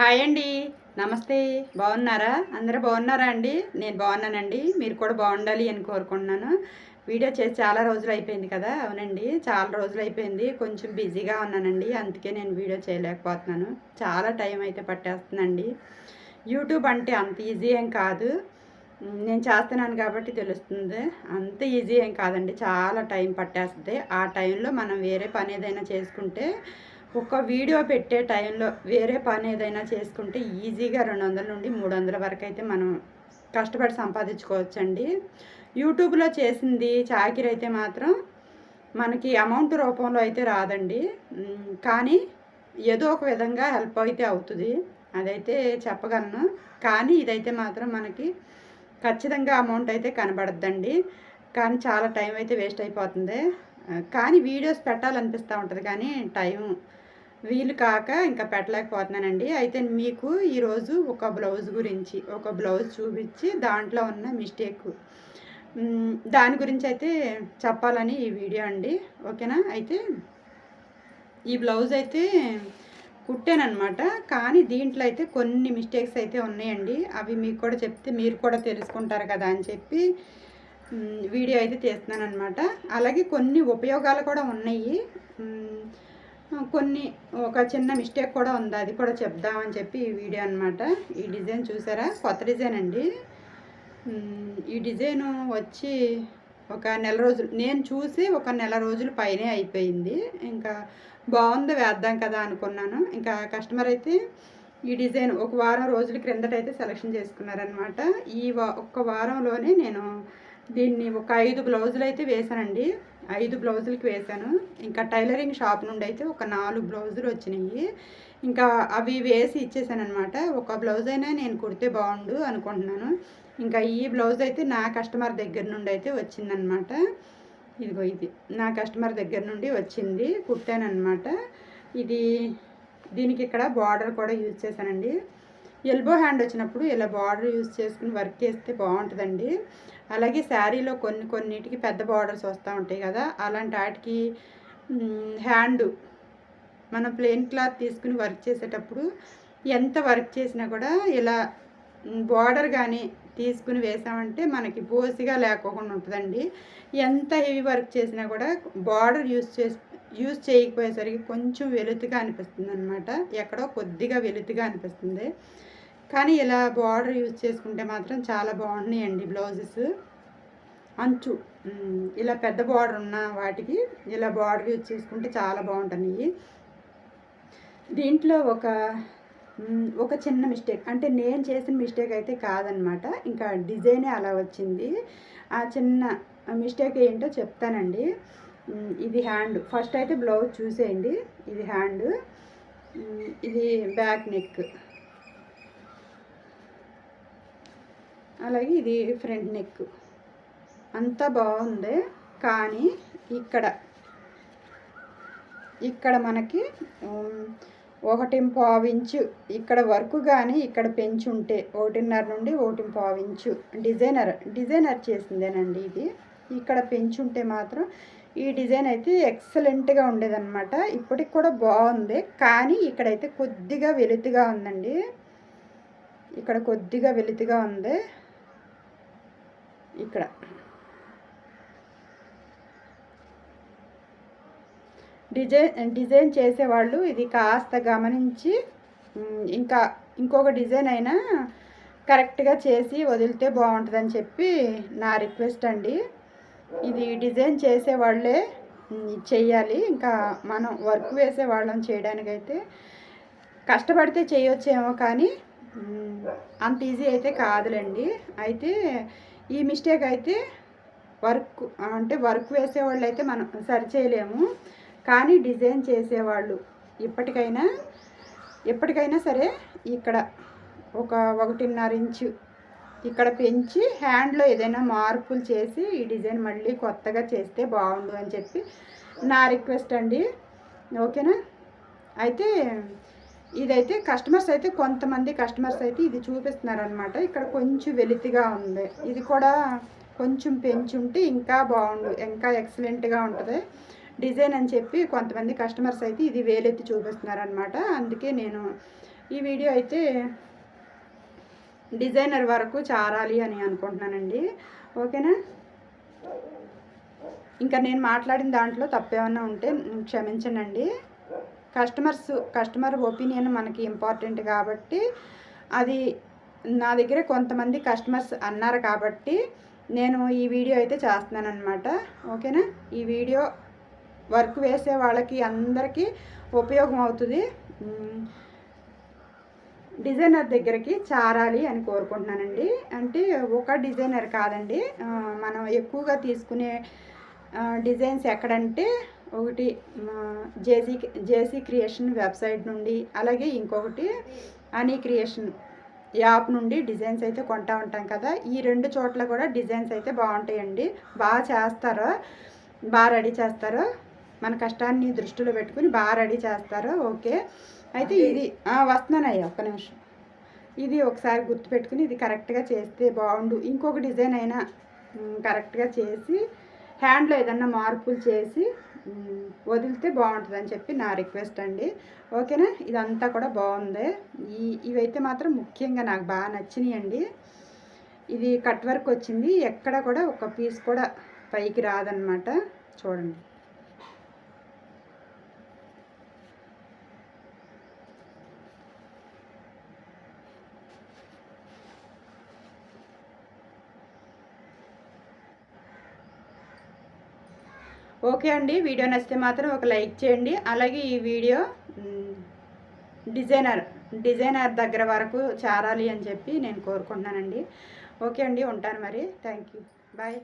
Hi అండి. నమస్తే. బాగున్నారా? అందరూ బాగున్నారా అండి? నేను బాగున్నానండి. మీరు కూడా బాగుండాలి అని కోరుకుంటున్నాను. వీడియో చేసి చాలా రోజులు అయిపోయింది కదా? అవునండి. చాలా రోజులు అయిపోయింది. కొంచెం బిజీగా ఉన్నానండి. అందుకే నేను వీడియో చేయలేకపోతున్నాను. చాలా టైం అయితే పట్టేస్తుందండి. యూట్యూబ్ అంటే అంత ఈజీ ఏం కాదు. నేను చేస్తున్నాను కాబట్టి తెలుస్తుంది. అంత ఈజీ ఏం కాదండి. చాలా టైం పట్టేస్తుంది. ఆ టైంలో మనం వేరే పని ఏదైనా చేసుకుంటే ఒక వీడియో పెట్టే టైంలో వేరే పని ఏదైనా చేసుకుంటే ఈజీగా రెండు వందల నుండి మూడు వందల వరకు అయితే మనం కష్టపడి సంపాదించుకోవచ్చండి. యూట్యూబ్లో చేసింది చాకిరి అయితే మాత్రం మనకి అమౌంట్ రూపంలో అయితే రాదండి. కానీ ఏదో ఒక విధంగా హెల్ప్ అయితే అవుతుంది. అదైతే చెప్పగలను. కానీ ఇదైతే మాత్రం మనకి ఖచ్చితంగా అమౌంట్ అయితే కనబడద్దండి. కానీ చాలా టైం అయితే వేస్ట్ అయిపోతుంది. కానీ వీడియోస్ పెట్టాలనిపిస్తూ ఉంటుంది. కానీ టైం వీలు కాక ఇంకా పెట్టలేకపోతున్నానండి. అయితే మీకు ఈరోజు ఒక బ్లౌజ్ గురించి ఒక బ్లౌజ్ చూపించి దాంట్లో ఉన్న మిస్టేక్ దాని గురించి అయితే చెప్పాలని ఈ వీడియో అండి. ఓకేనా? అయితే ఈ బ్లౌజ్ అయితే కుట్టానమాట కానీ దీంట్లో అయితే కొన్ని మిస్టేక్స్ అయితే ఉన్నాయండి. అవి మీకు కూడా చెప్తే మీరు కూడా తెలుసుకుంటారు కదా అని చెప్పి వీడియో అయితే తీస్తున్నాను అనమాట అలాగే కొన్ని ఉపయోగాలు కూడా ఉన్నాయి. కొన్ని ఒక చిన్న మిస్టేక్ కూడా ఉంది. అది కూడా చెప్దామని చెప్పి ఈ వీడియో అనమాట ఈ డిజైన్ చూసారా? కొత్త డిజైన్ అండి. ఈ డిజైన్ వచ్చి ఒక నెల రోజులు నేను చూసి ఒక నెల రోజులు పైనే అయిపోయింది. ఇంకా బాగుంది వేద్దాం కదా అనుకున్నాను. ఇంకా కస్టమర్ అయితే ఈ డిజైన్ ఒక వారం రోజుల క్రిందట అయితే సెలెక్షన్ చేసుకున్నారనమాట ఈ వా ఒక్క వారంలోనే నేను దీన్ని ఒక ఐదు బ్లౌజులు అయితే వేశానండి. ఐదు బ్లౌజులకి వేశాను. ఇంకా టైలరింగ్ షాప్ నుండి అయితే ఒక నాలుగు బ్లౌజులు వచ్చినాయి. ఇంకా అవి వేసి ఇచ్చేసాను అనమాట ఒక బ్లౌజ్ అయినా నేను కుడితే బాగుండు అనుకుంటున్నాను. ఇంకా ఈ బ్లౌజ్ అయితే నా కస్టమర్ దగ్గర నుండి అయితే వచ్చిందనమాట ఇదిగో ఇది. నా కస్టమర్ దగ్గర నుండి వచ్చింది. కుట్టానమాట ఇది దీనికి ఇక్కడ బార్డర్ కూడా యూజ్ చేశానండి. ఎల్బో హ్యాండ్ వచ్చినప్పుడు ఇలా బార్డర్ యూజ్ చేసుకుని వర్క్ చేస్తే బాగుంటుందండి. అలాగే శారీలో కొన్ని కొన్నిటికి పెద్ద బార్డర్స్ వస్తూ ఉంటాయి కదా అలాంటి వాటికి హ్యాండ్ మనం ప్లెయిన్ క్లాత్ తీసుకుని వర్క్ చేసేటప్పుడు ఎంత వర్క్ చేసినా కూడా ఇలా బార్డర్ కానీ తీసుకుని వేసామంటే మనకి బోసిగా లేకోకుండా ఉంటుందండి. ఎంత హెవీ వర్క్ చేసినా కూడా బార్డర్ యూస్ చేసి యూస్ చేయకపోయేసరికి కొంచెం వెలుతుగా అనిపిస్తుంది అనమాట ఎక్కడో కొద్దిగా వెలుతుగా అనిపిస్తుంది. కానీ ఇలా బార్డర్ యూజ్ చేసుకుంటే మాత్రం చాలా బాగున్నాయండి బ్లౌజెస్. అంచు ఇలా పెద్ద బార్డర్ ఉన్న వాటికి ఇలా బార్డర్ యూజ్ చేసుకుంటే చాలా బాగుంటున్నాయి దీంట్లో ఒక ఒక చిన్న మిస్టేక్ అంటే నేను చేసిన మిస్టేక్ అయితే కాదనమాట. ఇంకా డిజైనే అలా వచ్చింది. ఆ చిన్న మిస్టేక్ ఏంటో చెప్తానండి. ఇది హ్యాండ్. ఫస్ట్ అయితే బ్లౌజ్ చూసేయండి. ఇది హ్యాండ్. ఇది బ్యాక్ నెక్. అలాగే ఇది ఫ్రంట్ నెక్. అంతా బాగుంది. కానీ ఇక్కడ ఇక్కడ మనకి ఒకటి పావించు ఇక్కడ వర్క్ కానీ ఇక్కడ పెంచుంటే ఒకటిన్నర నుండి ఒకటి పావించు డిజైనర్ డిజైనర్ చేసిందేనండి ఇది. ఇక్కడ పెంచుంటే మాత్రం ఈ డిజైన్ అయితే ఎక్సలెంట్గా ఉండేదన్నమాట. ఇప్పటికి కూడా బాగుంది. కానీ ఇక్కడైతే కొద్దిగా వెలుతుగా ఉందండి. ఇక్కడ కొద్దిగా వెలుతుగా ఉంది. ఇక్కడ. డిజైన్ డిజైన్ చేసేవాళ్ళు ఇది కాస్త గమనించి ఇంకా ఇంకొక డిజైన్ అయినా కరెక్ట్గా చేసి వదిలితే బాగుంటుందని చెప్పి నా రిక్వెస్ట్ అండి. ఇది డిజైన్ చేసేవాళ్ళే చేయాలి ఇంకా మనం వర్క్ వేసే వాళ్ళని చేయడానికైతే కష్టపడితే చేయొచ్చేమో కానీ అంత ఈజీ అయితే కాదులేండి. అయితే ఈ మిస్టేక్ అయితే వర్క్ అంటే వర్క్ వేసేవాళ్ళు అయితే మనం సరి చేయలేము కానీ డిజైన్ చేసేవాళ్ళు ఇప్పటికైనా ఎప్పటికైనా సరే ఇక్కడ ఒక ఒకటిన్నర ఇంచు ఇక్కడ పెంచి హ్యాండ్లో ఏదైనా మార్పులు చేసి ఈ డిజైన్ మళ్ళీ కొత్తగా చేస్తే బాగుండు అని చెప్పి నా రిక్వెస్ట్ అండి. ఓకేనా? అయితే ఇదైతే కస్టమర్స్ అయితే కొంతమంది కస్టమర్స్ అయితే ఇది చూపిస్తున్నారనమాట ఇక్కడ కొంచెం వెలితిగా ఉంది. ఇది కూడా కొంచెం పెంచుంటే ఇంకా బాగుండు ఇంకా ఎక్సలెంట్గా ఉంటుంది. డిజైన్ అని చెప్పి కొంతమంది కస్టమర్స్ అయితే ఇది వేలెత్తి చూపిస్తున్నారనమాట అందుకే నేను ఈ వీడియో అయితే డిజైనర్ వరకు చారాలి అని అనుకుంటున్నానండి. ఓకేనా? ఇంకా నేను మాట్లాడిన దాంట్లో తప్పేమన్నా ఉంటే క్షమించనండి కస్టమర్స్ కస్టమర్ ఒపీనియన్ మనకి ఇంపార్టెంట్ కాబట్టి అది నా దగ్గర కొంతమంది కస్టమర్స్ అన్నారు కాబట్టి నేను ఈ వీడియో అయితే చేస్తున్నాను అనమాట ఓకేనా? ఈ వీడియో వర్క్ వేసే వాళ్ళకి అందరికీ ఉపయోగం అవుతుంది. డిజైనర్ దగ్గరికి చారాలి అని కోరుకుంటున్నానండి. అంటే ఒక డిజైనర్ కాదండి. మనం ఎక్కువగా తీసుకునే డిజైన్స్ ఎక్కడంటే ఒకటి జేసీ జేసీ క్రియేషన్ వెబ్సైట్ నుండి అలాగే ఇంకొకటి అని క్రియేషన్ యాప్ నుండి డిజైన్స్ అయితే కొంటా ఉంటాం కదా. ఈ రెండు చోట్ల కూడా డిజైన్స్ అయితే బాగుంటాయండి. బాగా చేస్తారో బాగా రెడీ చేస్తారో మన కష్టాన్ని దృష్టిలో పెట్టుకుని బాగా రెడీ చేస్తారో ఓకే. అయితే ఇది వస్తున్నానయ్యా ఒక్క నిమిషం. ఇది ఒకసారి గుర్తుపెట్టుకుని ఇది కరెక్ట్గా చేస్తే బాగుండు. ఇంకొక డిజైన్ అయినా కరెక్ట్గా చేసి హ్యాండ్లో ఏదన్నా మార్పులు చేసి వదిలితే బాగుంటుందని చెప్పి నా రిక్వెస్ట్ అండి. ఓకేనా? ఇదంతా కూడా బాగుంది. ఈ ఇవైతే మాత్రం ముఖ్యంగా నాకు బాగా నచ్చినాయండి ఇది కట్ వర్క్ వచ్చింది. ఎక్కడ కూడా ఒక పీస్ కూడా పైకి రాదనమాట చూడండి. ఓకే అండి. వీడియో నచ్చితే మాత్రం ఒక లైక్ చేయండి. అలాగే ఈ వీడియో డిజైనర్ డిజైనర్ దగ్గర వరకు చేరాలి అని చెప్పి నేను కోరుకుంటున్నానండి. ఓకే అండి. ఉంటాను మరి. Thank you bye.